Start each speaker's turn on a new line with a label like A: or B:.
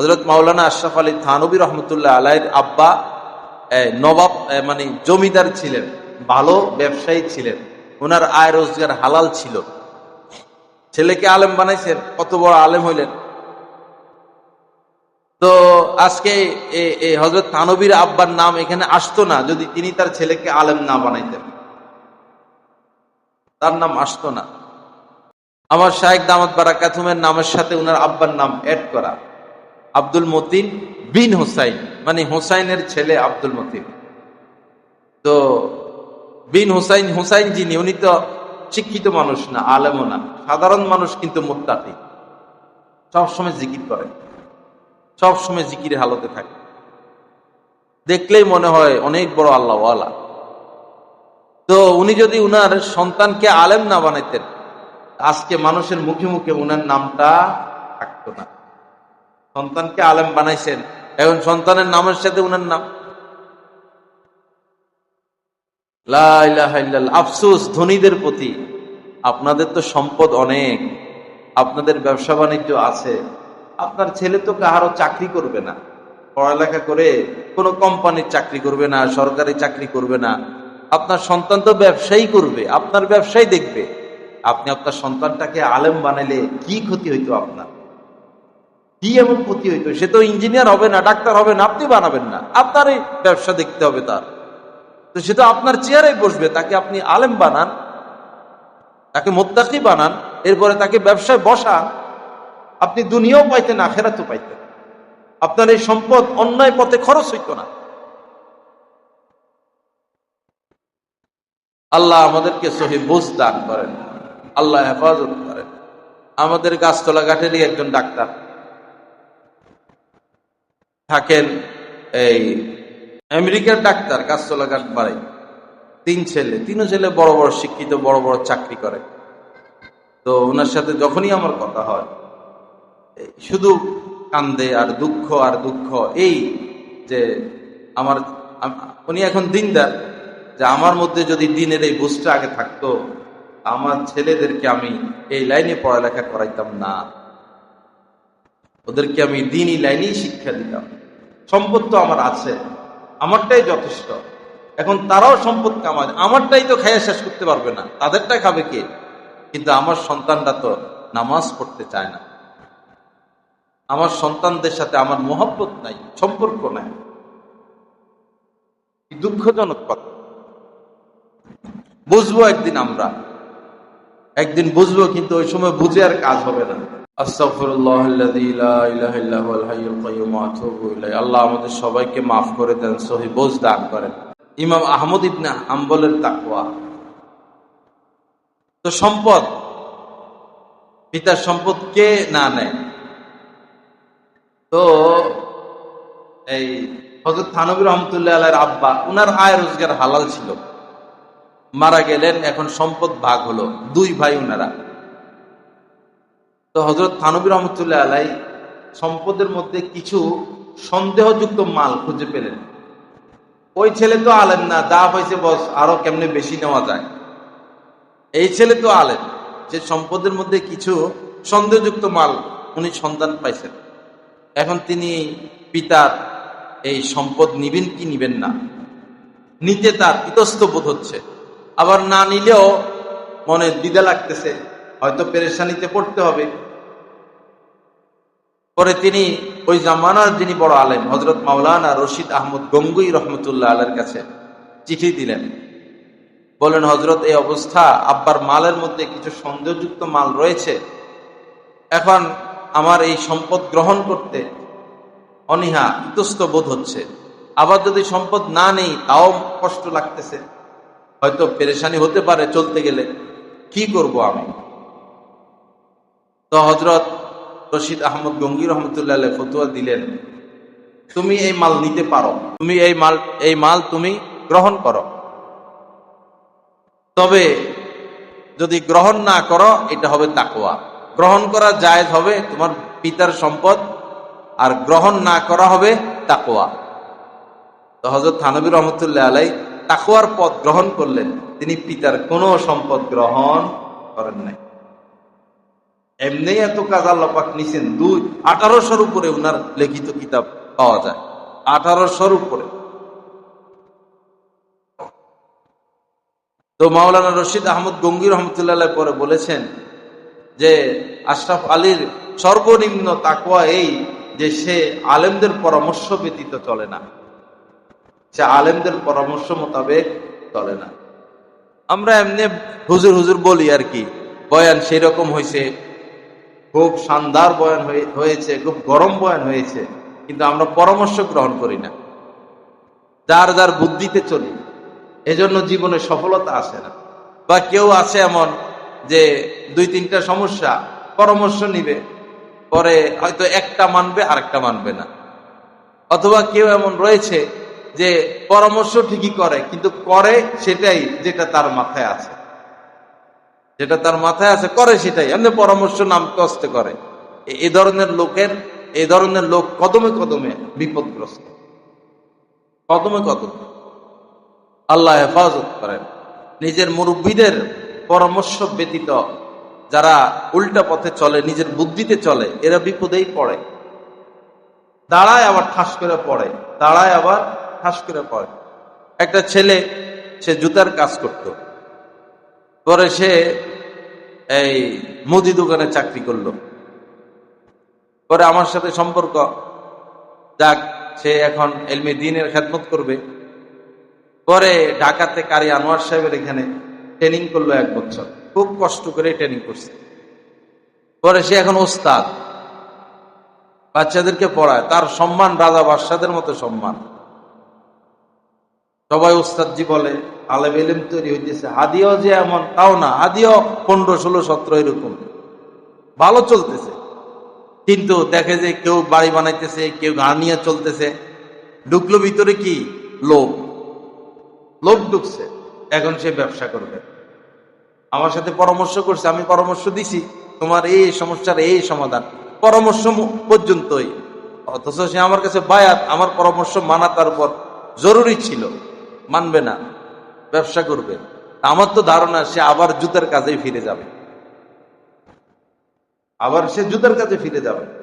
A: হজরত মাওলানা আশরাফ আলী থানবী রহমতুল্লাহ আলাইয়ের আব্বা নবাব মানে জমিদার ছিলেন, ভালো ব্যবসায়ী ছিলেন। ওনার আয় রোজগার হালাল ছিল। ছেলেকে আলেম বানাইছেন, কত বড় আলেম হইলেন। তো আজকে হজরত থানবীর আব্বার নাম এখানে আসতো না, যদি তিনি তার ছেলেকে আলেম না বানাইতেন। তার নাম আসতো না। আমার শাহেক দামাত বারাকাতুমের নামের সাথে উনার আব্বার নাম অ্যাড করা। আব্দুল মতিন বিন হোসাইন মানে হোসাইনের ছেলে আব্দুল মতিন। তো বিন হোসাইন হোসাইন যিনি, উনি তো শিক্ষিত মানুষ না, আলেমও না, সাধারণ মানুষ কিন্তু মোত্তাকি। সবসময় জিকির করে, সবসময় জিকির হালতে থাকে। দেখলেই মনে হয় অনেক বড় আল্লাহওয়ালা। তো উনি যদি উনার সন্তানকে আলেম না বানাইতেন, আজকে মানুষের মুখে মুখে উনার নামটা থাকতো না। সন্তানকে আলেম বানাইছেন। এখন সন্তানের নামের সাথে উনার নাম। ইল্লাল্লাহ। ধনীদের প্রতি। আপনাদের তো সম্পদ অনেক। আপনাদের ব্যবসা বাণিজ্য আছে। আপনার ছেলে তো কাহারও চাকরি করবে না। পড়ালেখা করে কোনো কোম্পানির চাকরি করবে না, সরকারি চাকরি করবে না। আপনার সন্তান তো ব্যবসায়ী করবে, আপনার ব্যবসায় দেখবে। আপনি আপনার সন্তানটাকে আলেম বানাইলে কি ক্ষতি হইতো আপনার? কি এমন ক্ষতি হইতো? সে তো ইঞ্জিনিয়ার হবে না, ডাক্তার হবে না, আপনি বানাবেন না। আপনার এই ব্যবসা দেখতে হবে তার। তো সে তো আপনার চেয়ারে বসবে, তাকে আপনি আলেম বানান, তাকে মোত্তাকি বানান, এরপরে তাকে ব্যবসায় বসান। আপনি দুনিয়াও পাইতেন, আখেরাতও পাইতেন। আপনার এই সম্পদ অন্যায় পথে খরচ হইত না। আল্লাহ আমাদেরকে সহি বুঝ দান করেন, আল্লাহ হেফাজত করেন। আমাদের গাছতলা ঘাটেরই একজন ডাক্তার। থাকেন এই আমেরিকার ডাক্তার গাছতলা ঘাট বাড়াই। তিন ছেলে, তিনও ছেলে বড় বড় শিক্ষিত, বড় বড় চাকরি করে। তো ওনার সাথে যখনই আমার কথা হয় শুধু কান্দে আর দুঃখ আর দুঃখ, এই যে আমার উনি এখন দিনদার, যে আমার মধ্যে যদি দিনের এই বুঝটা আগে থাকতো, আমার ছেলেদেরকে আমি এই লাইনে পড়ালেখা করাইতাম না। ওদেরকে আমি দিনই লাইনেই শিক্ষা দিতাম। সম্পদ তো আমার আছে, আমারটাই যথেষ্ট। এখন তারাও সম্পদ কামায়, আমারটাই তো খাইয়া শেষ করতে পারবে না। তাদেরটা খাবে কে? কিন্তু আমার সন্তানরা তো নামাজ পড়তে চায় না। আমার সন্তানদের সাথে আমার মোহব্বত নাই, সম্পর্ক নাই। দুঃখজনক কথা। বুঝব একদিন আমরা। একদিন বুঝব, কিন্তু ওই সময় বুঝে আর কাজ হবে না। আস্তাগফিরুল্লাহ আল্লাযী লা ইলাহা হাইয়ুল কাইয়্যুম ওয়া আতুবু ইলাইহি। আল্লাহ আমাদের সবাইকে মাফ করে দেন, সহি বোঝ দান করেন। ইমাম আহমদ ইবনে হাম্বলের তাকওয়া। তো সম্পদ, পিতার সম্পদ কে না নেয়? তো এই হজরত থানবী রহমতুল্লাহ আল্লাহর আব্বা, উনার আয় রোজগার হালাল ছিল। মারা গেলেন, এখন সম্পদ ভাগ হলো দুই ভাই উনারা। তো হজরত থানবী রহমতুল্লাহ আলাই সম্পদের মধ্যে কিছু সন্দেহযুক্ত মাল খুঁজে পেলেন। ওই ছেলে তো আলেন না দা হয়েছে বস, আরও কেমনে বেশি নেওয়া যায়? এই ছেলে তো আলেন যে সম্পদের মধ্যে কিছু সন্দেহযুক্ত মাল উনি সন্ধান পাইছেন। এখন তিনি পিতার এই সম্পদ নিবেন কি নিবেন না? নিতে তার ইতস্ত বোধ হচ্ছে। আবার না নিলেও মনে দ্বিধা লাগতেছে। হয়তো পেরেশানিতে পড়তে হবে। পরে তিনি ওই জামানার যিনি বড় আলেম হজরত মাওলানা রশিদ আহমদ গঙ্গুই রহমতুল্লাহ আলের কাছে চিঠি দিলেন। বলেন হজরত এই অবস্থা, আব্বার মালের মধ্যে কিছু সন্দেহযুক্ত মাল রয়েছে। এখন আমার এই সম্পদ গ্রহণ করতে অনীহা, ইতস্ত বোধ হচ্ছে। আবার যদি সম্পদ না নেই, তাও কষ্ট লাগতেছে। হয়তো পেরেশানি হতে পারে চলতে গেলে। কি করব আমি? তো হজরত রশিদ আহমদ গঙ্গি রহমতুল্লাহ ফতুয়া দিলেন, তুমি এই মাল নিতে পারো। তুমি এই মাল এই মাল তুমি গ্রহণ করো। তবে যদি গ্রহণ না করো, এটা হবে তাকোয়া গ্রহণ করা জায়েজ হবে তোমার পিতার সম্পদ, আর গ্রহণ না করা হবে তাকোয়া তো হজরত থানবী রহমতুল্লাহ আলাই তাকোয়ার পথ গ্রহণ করলেন। তিনি পিতার কোনো সম্পদ গ্রহণ করেন নাই। এমনি এত কাজ আল্লাপাক নিছেন, দুই, আঠারোশোর উপরে উনার লিখিত কিতাব পাওয়া যায়। আঠারোশোর উপরে। তো মাওলানা রশিদ আহমদ গঙ্গির রহমতুল্লাহ পরে বলেছেন যে আশরাফ আলীর সর্বনিম্ন তাকুয়া এই যে সে আলেমদের পরামর্শ ব্যতীত চলে না। সে আলেমদের পরামর্শ মোতাবেক চলে না। আমরা এমনি হুজুর হুজুর বলি আর কি, বয়ান সেই রকম হয়েছে খুব শানদার বয়ান হয়ে- হয়েছে, খুব গরম বয়ান হয়েছে, কিন্তু আমরা পরামর্শ গ্রহণ করি না। যার যার বুদ্ধিতে চলি, এজন্য জীবনে সফলতা আসে না। বা কেউ আছে এমন যে দুই, তিনটা সমস্যা, পরামর্শ নিবে, পরে হয়তো একটা মানবে, আরেকটা মানবে না। অথবা কেউ এমন রয়েছে যে পরামর্শ ঠিকই করে, কিন্তু করে সেটাই যেটা তার মাথায় আছে। যেটা তার মাথায় আছে, করে সেটাই। এমনি পরামর্শ নাম কষ্ট করে। এ- এ ধরনের লোকের এই ধরনের লোক কদমে কদমে বিপদগ্রস্ত। কদমে কদমে। আল্লাহ হেফাজত করেন। নিজের মুরব্বীদের পরামর্শ ব্যতীত যারা উল্টা পথে চলে, নিজের বুদ্ধিতে চলে, এরা বিপদেই পড়ে। দাঁড়ায় আবার ঠাস করে পড়ে। দাঁড়ায় আবার ঠাস করে পড়ে। একটা ছেলে, সে জুতার কাজ করত। পরে সে এই মুদি দোকানে চাকরি করল। পরে আমার সাথে সম্পর্ক। যাক, সে এখন এলমি দিনের খেদমত করবে। পরে ঢাকাতে কারি আনোয়ার সাহেবের এখানে ট্রেনিং করল এক বছর। খুব কষ্ট করে ট্রেনিং করছে। পরে সে এখন ওস্তাদ। বাচ্চাদেরকে পড়ায়। তার সম্মান রাজা বাদশাদের মতো সম্মান। সবাই ওস্তাদজি বলে, আলেম এলেম তৈরি হইতেছে। হাদিও যে এমন, তাও না। হাদিও পনেরো, ষোলো, সতেরো এরকম। ভালো চলতেছে। কিন্তু দেখে যে কেউ বাড়ি বানাইতেছে, কেউ গান নিয়ে চলতেছে। ঢুকলো ভিতরে কি? লোভ। লোভ ঢুকছে। এখন সে ব্যবসা করবে। আমার সাথে পরামর্শ করছে, আমি পরামর্শ দিছি, তোমার এই সমস্যার এই সমাধান। পরামর্শ পর্যন্তই। অথচ সে আমার কাছে বায়াত, আমার পরামর্শ মানা তার উপর জরুরি ছিল। মানবে না, ব্যবসা করবে। আমার তো ধারণা, সে আবার জুতার কাজে ফিরে যাবে। আবার সে জুতার কাজে ফিরে যাবে।